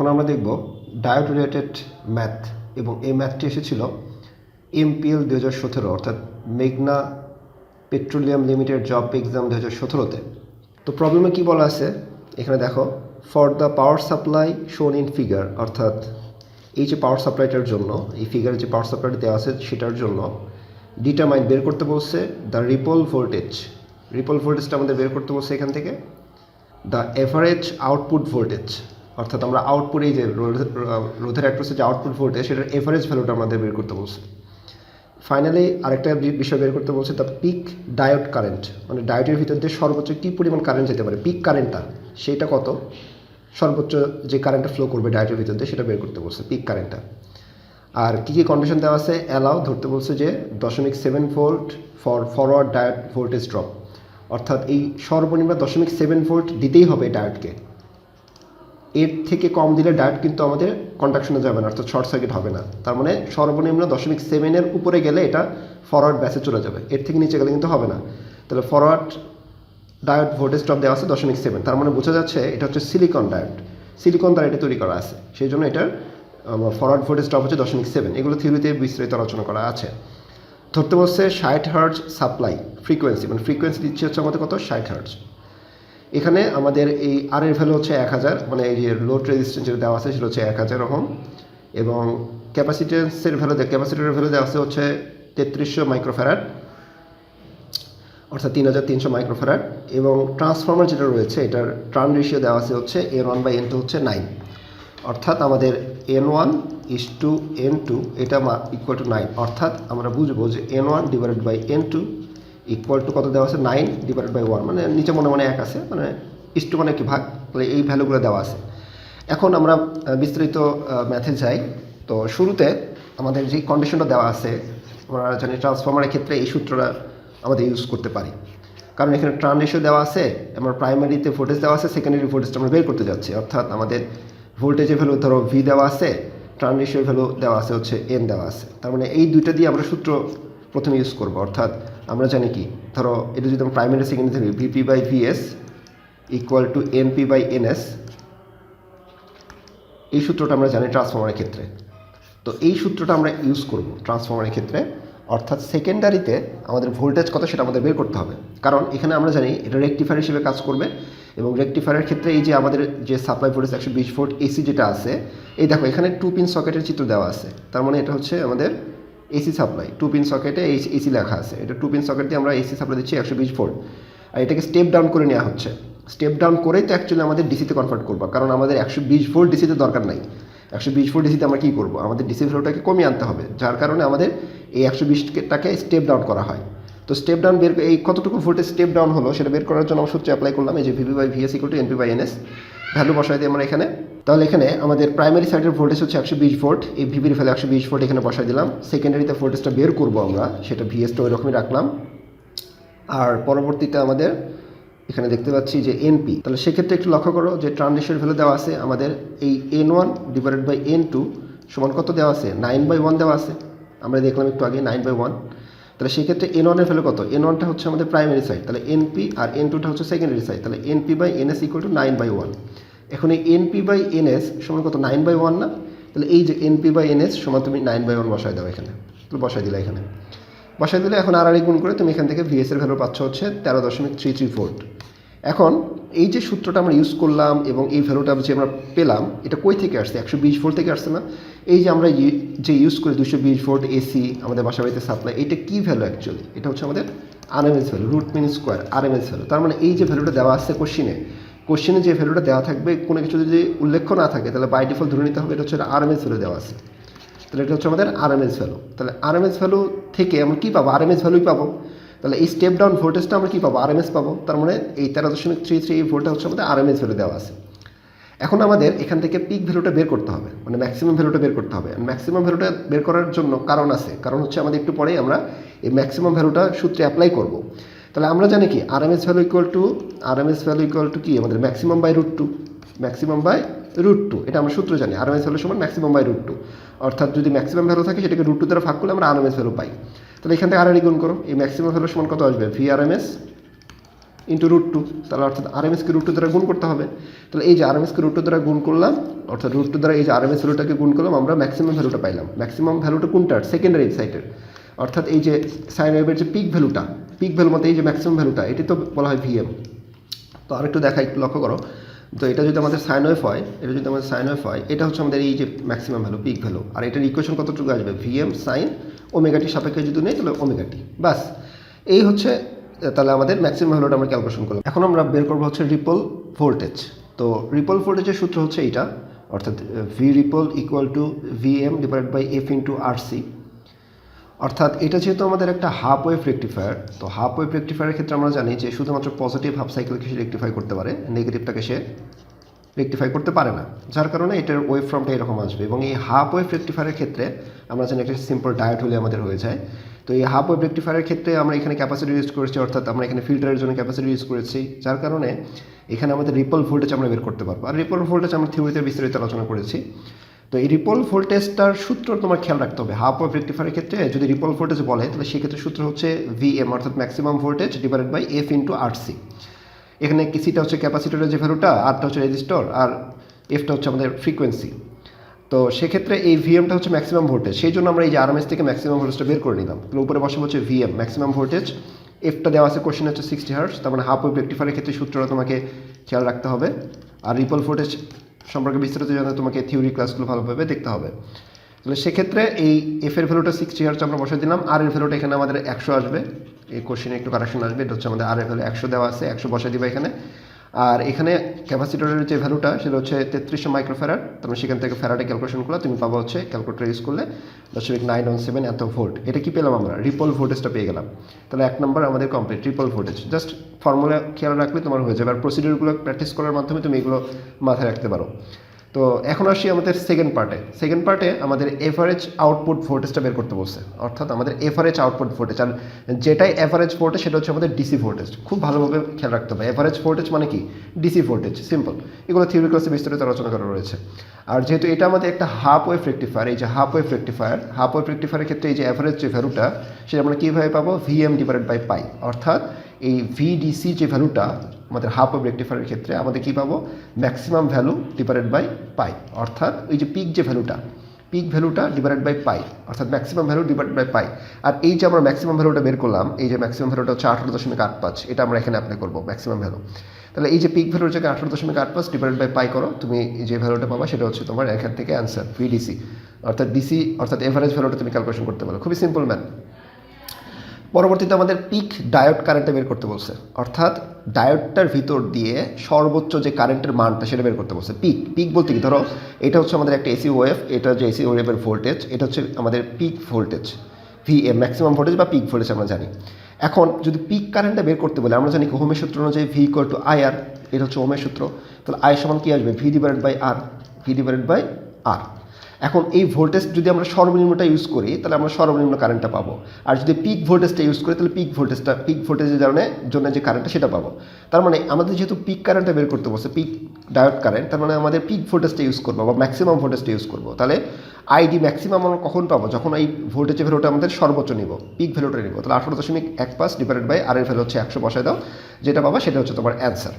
এখন আমরা দেখব ডায়োড রিলেটেড ম্যাথ এবং এই ম্যাথটি এসেছিল এমপিএল দু হাজার সতেরো, অর্থাৎ মেঘনা পেট্রোলিয়াম লিমিটেড জব এক্সাম দু হাজার সতেরোতে। তো প্রবলেমে কী বলা আছে? এখানে দেখো for the power supply shown in figure অর্থাৎ এই যে পাওয়ার সাপ্লাইটার জন্য, এই ফিগারে যে পাওয়ার সাপ্লাইটা দেওয়া আছে সেটার জন্য ডিটারমাইন বের করতে বলছে দ্য রিপল ভোল্টেজ রিপল ভোল্টেজটা আমাদের বের করতে বলছে এখান থেকে। দ্য এভারেজ আউটপুট ভোল্টেজ অর্থাৎ আমরা আউটপুট এই যে রোধ- রোধের অ্যাক্রোসে যে আউটপুট ভোল্টেজ সেটার এভারেজ ভ্যালুটা আমাদের বের করতে বলছে। ফাইনালি আরেকটা বিষয় বের করতে বলছে দ্য পিক ডায়োড কারেন্ট মানে ডায়োডের ভিতর দিয়ে সর্বোচ্চ কী পরিমাণ কারেন্ট যেতে পারে? পিক কারেন্টটা সেটা কত? সর্বোচ্চ যে কারেন্টটা ফ্লো করবে ডায়োডের ভিতর দিয়ে, সেটা বের করতে বলছে পিক কারেন্টটা আর কী কী কন্ডিশন দেওয়া আছে? অ্যালাউ ধরতে বলছে যে দশমিক seven volt for forward diode voltage drop অর্থাৎ এই সর্বনিম্ন দশমিক সেভেন ভোল্ট দিতেই হবে ডায়োডকে এর থেকে কম দিলে ডায়োড কিন্তু আমাদের কন্ডাকশনে যাবে না, অর্থাৎ শর্ট সার্কিট হবে না। তার মানে সর্বনিম্ন দশমিক সেভেনের উপরে গেলে এটা ফরওয়ার্ড ব্যাসে চলে যাবে। এর থেকে নিচে গেলে কিন্তু হবে না। তাহলে ফরওয়ার্ড ডায়োড ভোল্টেজ ড্রপ দেওয়া আছে দশমিক সেভেন তার মানে বোঝা যাচ্ছে এটা হচ্ছে সিলিকন ডায়োড সিলিকন দ্বারা এটা তৈরি করা আছে। সেই জন্য এটার ফরওয়ার্ড ভোল্টেজ ড্রপ হচ্ছে দশমিক সেভেন এগুলো থিওরিতে বিস্তারিত আলোচনা করা আছে। ধরতে বলছে ষাট হার্জ সাপ্লাই ফ্রিকোয়েন্সি মানে ফ্রিকোয়েন্সি দিচ্ছে হচ্ছে আমাদের কত? ষাট হার্জ এখানে আমাদের এই আর এর ভ্যালু হচ্ছে এক হাজার মানে এই যে লোড রেজিস্ট্যান্স যেটা দেওয়া আছে সেটা হচ্ছে এক হাজার ওহম। এবং ক্যাপাসিটেন্সের ভ্যালু ক্যাপাসিটরের ভ্যালু দেওয়া আছে হচ্ছে তেত্রিশশো মাইক্রোফ্যারাড অর্থাৎ তিন হাজার তিনশো মাইক্রোফ্যারাড এবং ট্রান্সফর্মার যেটা রয়েছে, এটার ট্রান রেশিও দেওয়া আছে হচ্ছে N one by N two হচ্ছে নাইন অর্থাৎ আমাদের N one is to N two এটা ইকুয়াল টু নাইন অর্থাৎ আমরা বুঝব যে N one divided by N two equal to কত দেওয়া আছে? নাইন ডিভাইডেড বাই ওয়ান মানে নিচে মনে মনে এক আছে মানে ইস টু মানে কি ভাগ? মানে এই ভ্যালুগুলো দেওয়া আছে। এখন আমরা বিস্তারিত ম্যাথে যাই। তো শুরুতে আমাদের যে কন্ডিশনটা দেওয়া আছে, আমরা জানি ট্রান্সফর্মারের ক্ষেত্রে এই সূত্রটা আমাদের ইউজ করতে পারি। কারণ এখানে ট্রান রেশিও দেওয়া আছে, আমার প্রাইমারিতে ভোল্টেজ দেওয়া আছে সেকেন্ডারি ভোল্টেজটা আমরা বের করতে যাচ্ছি। অর্থাৎ আমাদের ভোল্টেজের ভ্যালু ধরো ভি দেওয়া আছে ট্রান রেশিওর ভ্যালু দেওয়া আছে, হচ্ছে এন দেওয়া আছে। তার মানে এই দুইটা দিয়ে আমরা সূত্র প্রথমে ইউজ করব। অর্থাৎ আমরা জানি কি? ধরো, এটা যদি আমরা প্রাইমারি সেকেন্ডারি ধরি VP by VS equal to NP by NS এই সূত্রটা আমরা জানি ট্রান্সফর্মারের ক্ষেত্রে। তো এই সূত্রটা আমরা ইউজ করব ট্রান্সফর্মারের ক্ষেত্রে। অর্থাৎ সেকেন্ডারিতে আমাদের ভোল্টেজ কত সেটা আমাদের বের করতে হবে। কারণ এখানে আমরা জানি এটা রেকটিফায়ার হিসেবে কাজ করবে এবং রেকটিফায়ারের ক্ষেত্রে এই যে আমাদের যে সাপ্লাই ভোল্টেজ একশো বিশ ভোল্ট এসি যেটা আছে, এই দেখো, এখানে টু পিন সকেটের চিত্র দেওয়া আছে। তার মানে এটা হচ্ছে আমাদের এসি সাপ্লাই টু পিন সকেটে এসি লেখা আছে। এটা টু পিন সকেট দিয়ে আমরা এসি সাপ্লাই দিচ্ছি একশো বিশ ভোল্ট আর এটাকে স্টেপ ডাউন করে নেওয়া হচ্ছে। স্টেপ ডাউন করেই তো অ্যাকচুয়ালি আমাদের ডিসিতে কনভার্ট করব, কারণ আমাদের একশো বিশ ভোল্ট ডিসিতে দরকার নাই। একশো বিশ ভোল্ট ডিসিতে আমরা কী করব? আমাদের ডিসি ভ্যালুটাকে কমিয়ে আনতে হবে, যার কারণে আমাদের এই একশো বিশটাকে স্টেপ ডাউন করা হয়। তো স্টেপ ডাউন বের এই কতটুকু ভোল্টেজ স্টেপ ডাউন হলো, সেটা বের করার জন্য সূত্রে অ্যাপ্লাই করলাম, এই যে VV by VS equal to NP by NS value বসাই দিই আমরা এখানে। তাহলে এখানে আমাদের প্রাইমারি সাইডের ভোল্টেজ হচ্ছে একশো বিশ ভোল্ট এই ভিভির ভ্যালু একশো বিশ ভোল্ট এখানে বসাই দিলাম। সেকেন্ডারিতে ভোল্টেজটা বের করব আমরা, সেটা ভিএসটা ওই রকমই রাখলাম। আর পরবর্তীতে আমাদের এখানে দেখতে পাচ্ছি যে এনপি তাহলে সেক্ষেত্রে একটু লক্ষ্য করো যে ট্রানজিশন ভ্যালু দেওয়া আছে, আমাদের এই N one divided by N two সমান কত দেওয়া আছে? নাইন বাই ওয়ান দেওয়া আছে। আমরা দেখলাম একটু আগে নাইন বাই ওয়ান তাহলে সেক্ষেত্রে এন ওয়ানের ভ্যালু কত? এন ওয়ানটা হচ্ছে আমাদের প্রাইমারি সাইড তাহলে এনপি আর এন টুটা হচ্ছে সেকেন্ডারি সাইড তাহলে NP by NS equal to nine by one এখন এই এনপি বাই এনএস সমান কত? নাইন বাই ওয়ান না? তাহলে এই যে এনপি বাই এনএস সমান তুমি নাইন বাই ওয়ান বসায় দাও এখানে। তাহলে বসায় দিলে এখানে। বসায় দিলে এখন আর গুণ করে তুমি এখান থেকে ভিএস এর ভ্যালু পাচ্ছ হচ্ছে তেরো দশমিক থ্রি থ্রি ভোল্ট এখন এই যে সূত্রটা আমরা ইউজ করলাম এবং এই ভ্যালুটা যে আমরা পেলাম, এটা কই থেকে আসছে? একশো বিশ ভোল্ট থেকে আসছে না? এই যে আমরা যে ইউজ করি দুশো বিশ ভোল্ট এসি আমাদের বাসা বাড়িতে সাপ্লাই এটা কী ভ্যালু অ্যাকচুয়ালি এটা হচ্ছে আমাদের RMS value root mean square RMS value তার মানে এই যে ভ্যালুটা দেওয়া আছে কোশ্চিনে কোশ্চিনে যে ভ্যালুটা দেওয়া থাকবে, কোনো কিছু যদি উল্লেখ না থাকে, তাহলে বাই ডিফল্ট ধরে নিতে হবে, এটা হচ্ছে আরএমএস ভ্যালু দেওয়া আছে। তাহলে এটা হচ্ছে আমাদের আরএমএস ভ্যালু তাহলে আরএমএস ভ্যালু থেকে আমরা কী পাবো? আরএমএস ভ্যালুই পাবো। তাহলে এই স্টেপ ডাউন ভোল্টেজটা আমরা কী পাবো? আরএমএস পাবো। তার মানে এই তেরো দশমিক থ্রি থ্রি ভোল্টটা হচ্ছে আমাদের আরএমএস ভ্যালু দেওয়া আছে। এখন আমাদের এখান থেকে পিক ভ্যালুটা বের করতে হবে। মানে ম্যাক্সিমাম ভ্যালুটা বের করতে হবে। ম্যাক্সিমাম ভ্যালুটা বের করার জন্য কারণ আছে। কারণ হচ্ছে আমাদের একটু পরেই আমরা এই ম্যাক্সিমাম ভ্যালুটা সূত্রে অ্যাপ্লাই করব। তাহলে আমরা জানি কি? RMS value equal to RMS value equal to কি? আমাদের maximum by root two maximum by root two এটা আমরা সূত্র জানি। আরএমএস ভ্যালু সমান ম্যাক্সিমাম বাই রুট টু অর্থাৎ যদি ম্যাক্সিমাম ভ্যালু থাকে, সেটাকে রুট টু দ্বারা ভাগ করলে আমরা আরএমএস ভ্যালু পাই। তাহলে এখান থেকে আর গুণ করো। এই ম্যাক্সিমাম ভ্যালু সমান কত আসবে? V RMS into root two তাহলে অর্থাৎ আর এম এসকে রুট টু দ্বারা গুণ করতে হবে। তাহলে এই যে আর এম এসকে রুট টু দ্বারা গুণ করলাম, অর্থাৎ রুট টু দ্বারা এই যে আর এম এস ভ্যালুটাকে গুণ করলাম, আমরা ম্যাক্সিমাম ভ্যালুটা পাইলাম। ম্যাক্সিমাম ভ্যালুটা কোনটার? সেকেন্ডারি সাইটের অর্থাৎ এই যে সাইন ওয়েভের যে পিক ভ্যালুটা পিক ভ্যালু মতো এই যে ম্যাক্সিমাম ভ্যালুটা এটি তো বলা হয় ভিএম তো আরেকটু দেখা একটু লক্ষ্য করো। তো এটা যদি আমাদের সাইন ওয়েভ হয়, এটা যদি আমাদের সাইন ওয়েভ হয়, এটা হচ্ছে আমাদের এই যে ম্যাক্সিমাম ভ্যালু পিক ভ্যালু আর এটার ইকুয়েশন কতটুকু আসবে? ভিএম সাইন ওমেগাটি সাপেক্ষে যদি নেই, তাহলে ওমেগাটি। বাস, এই হচ্ছে তাহলে আমাদের ম্যাক্সিমাম ভ্যালুটা আমরা ক্যালকুলেশন করলাম। এখন আমরা বের করব হচ্ছে রিপল ভোল্টেজ তো রিপল ভোল্টেজের সূত্র হচ্ছে এইটা, অর্থাৎ V ripple equal to V M divide by F into R C অর্থাৎ, এটা যেহেতু আমাদের একটা হাফ ওয়েভ রেক্টিফায়ার তো হাফ ওয়েভ রেক্টিফায়ারের ক্ষেত্রে আমরা জানি যে শুধুমাত্র পজিটিভ হাফ সাইকেলকে সে রেক্টিফাই করতে পারে নেগেটিভটাকে সে রেক্টিফাই করতে পারে না, যার কারণে এটার ওয়েভ ফর্মটা এরকম আসবে। এবং এই হাফ ওয়েভ রেক্টিফায়ারের ক্ষেত্রে আমরা জানি একটা সিম্পল ডায়েট হলে আমাদের হয়ে যায়। তো এই হাফ ওয়েভ রেক্টিফায়ারের ক্ষেত্রে আমরা এখানে ক্যাপাসিটি ইউজ করেছি, অর্থাৎ আমরা এখানে ফিল্টারের জন্য ক্যাপাসিটি ইউজ করেছি, যার কারণে এখানে আমাদের রিপল ভোল্টেজ আমরা বের করতে পারব। আর রিপল ভোল্টেজ আমরা থিওরিতে বিস্তারিত আলোচনা করেছি। তো এই রিপল ভোল্টেজটার সূত্র তোমার খেয়াল রাখতে হবে। হাফ ওয়েভ রেক্টিফায়ারের ক্ষেত্রে যদি রিপল ভোল্টেজ বলে, তাহলে সেক্ষেত্রে সূত্র হচ্ছে ভিএম অর্থাৎ maximum voltage divided by F into R C এখানে সিটা হচ্ছে ক্যাপাসিটরের যে ভ্যালুটা আরটা হচ্ছে রেজিস্টর, আর এফটা হচ্ছে আমাদের ফ্রিকোয়েন্সি তো সেক্ষেত্রে এই ভিএমটা হচ্ছে ম্যাক্সিমাম ভোল্টেজ সেই জন্য আমরা এই যে আরএমএস থেকে ম্যাক্সিমাম ভোল্টেজটা বের করে নিলাম। তাহলে উপরে বসে হচ্ছে ভিএম ম্যাক্সিমাম ভোল্টেজ এফটা দেওয়া আছে কোশ্চেন হচ্ছে সিক্সটি হার্স তার মানে হাফ ওয়েভ রেক্টিফায়ারের ক্ষেত্রে সূত্রটা তোমাকে খেয়াল রাখতে হবে। আর রিপল ভোল্টেজ সম্পর্কে বিস্তারিত জানতে তোমাকে থিওরি ক্লাসগুলো ভালোভাবে দেখতে হবে। তাহলে সেক্ষেত্রে এই এফ এর ভ্যালুটা সিক্সটি হার্স আমরা বসে দিলাম। আর এর ভ্যালুটা এখানে আমাদের একশো আসবে। এই কোশ্চেনে একটু কারেকশন আসবে। এটা হচ্ছে আমাদের আর এর ভ্যালু একশো দেওয়া আছে, একশো বসে দিবা এখানে। আর এখানে ক্যাপাসিটরের যে ভ্যালুটা সেটা হচ্ছে তেত্রিশশো মাইক্রোফেরার তোমরা সেখান থেকে ফেরাটে ক্যালকুলেশন করলে তুমি পাবো হচ্ছে ক্যালকুলেটার ইউজ করলে দশমিক নাইন ওয়ান সেভেন এত ভোল্ট এটা কি পেলাম আমরা? রিপল ভোল্টেজটা পেয়ে গেলাম। তাহলে এক নম্বর আমাদের complete ripple voltage just formula খেয়াল রাখলে তোমার হয়ে যাবে। আর প্রসিডিউরগুলো প্র্যাকটিস করার মাধ্যমে তুমি এগুলো মাথায় রাখতে পারো। তো এখন আসি আমাদের সেকেন্ড পার্টে সেকেন্ড পার্টে আমাদের এভারেজ আউটপুট ভোল্টেজটা বের করতে বলছে। অর্থাৎ আমাদের এভারেজ আউটপুট ভোল্টেজ আর যেটাই এভারেজ ভোল্টেজ সেটা হচ্ছে আমাদের ডিসি ভোল্টেজ খুব ভালোভাবে খেয়াল রাখতে হবে। এভারেজ ভোল্টেজ মানে কি? ডিসি ভোল্টেজ সিম্পল এগুলো থিওরি ক্লাসে বিস্তারিত আলোচনা করা রয়েছে। আর যেহেতু এটা আমাদের একটা হাফ ওয়েভ রেক্টিফায়ার এই যে half wave rectifier half wave রেক্টিফায়ারের ক্ষেত্রে এই যে এভারেজ যে ভ্যালুটা সেটা আমরা কীভাবে পাবো? ভিএম ডিভাইডেড বাই পাই অর্থাৎ এই ভিডিসি যে ভ্যালুটা আমাদের হাফ ওয়েভ রেক্টিফায়ারের ক্ষেত্রে আমাদের কী পাবো? Maximum value divided by pi অর্থাৎ ওই যে পিক যে ভ্যালুটা পিক ভ্যালুটা ডিভাইডেড বাই পাই অর্থাৎ maximum value divided by pi আর এই যে আমরা ম্যাক্সিমাম ভ্যালুটা বের করলাম, এই যে ম্যাক্সিমাম ভ্যালুটা হচ্ছে আঠারো দশমিক আট পাঁচ, এটা আমরা এখানে অ্যাপ্লাই করব ম্যাক্সিমাম ভ্যালু তাহলে এই যে পিক ভ্যালুর জায়গায় আঠারো দশমিক আট পাঁচ ডিভাইডেড বাই পাই করো, তুমি যে ভ্যালুটা পাবা সেটা হচ্ছে তোমার এখান থেকে অ্যান্সার ভিডিসি অর্থাৎ ডিসি অর্থাৎ এভারেজ ভ্যালুটা তুমি ক্যালকুলেশন করতে পারো। খুবই সিম্পল ম্যান পরবর্তীতে আমাদের পিক ডায়োড কারেন্টটা বের করতে বলছে। অর্থাৎ ডায়োডটার ভিতর দিয়ে সর্বোচ্চ যে কারেন্টের মানটা সেটা বের করতে বলছে। পিক পিক বলতে কি? ধরো, এটা হচ্ছে আমাদের একটা এসি ওয়েভ এটা হচ্ছে এসি ওয়েভের ভোল্টেজ এটা হচ্ছে আমাদের পিক ভোল্টেজ ভি এ ম্যাক্সিমাম ভোল্টেজ বা পিক ভোল্টেজ আমরা জানি। এখন যদি পিক কারেন্টটা বের করতে বলে, আমরা জানি কি ওহমের সূত্র অনুযায়ী V equal to I R এটা হচ্ছে হোমের সূত্র। তাহলে আই সমান কী আসবে? V divided by R V divided by R এখন এই ভোল্টেজ যদি আমরা সর্বনিম্নটা ইউজ করি, তাহলে আমরা সর্বনিম্ন কারেন্টটা পাবো। আর যদি পিক ভোল্টেজটা ইউজ করি, তাহলে পিক ভোল্টেজটা পিক ভোল্টেজের কারণে জন্য যে কারেন্টটা সেটা পাবো। তার মানে আমাদের যেহেতু পিক কারেন্টটা বের করতে বলছে পিক ডায়োড কারেন্ট তার মানে আমাদের পিক ভোল্টেজটা ইউজ করব বা ম্যাক্সিমাম ভোল্টেজটা ইউজ করব। তাহলে আইডি ম্যাক্সিমাম আমরা কখন পাবো? যখন এই ভোল্টেজের ভ্যালুটা আমাদের সর্বোচ্চ নিব পিক ভ্যালুটা নিব। তাহলে আঠারো দশমিক এক পাঁচ ডিভাইডেড বাই আর এর ভ্যালু হচ্ছে একশো বসায় দাও, যেটা পাবা সেটা হচ্ছে তোমার অ্যান্সার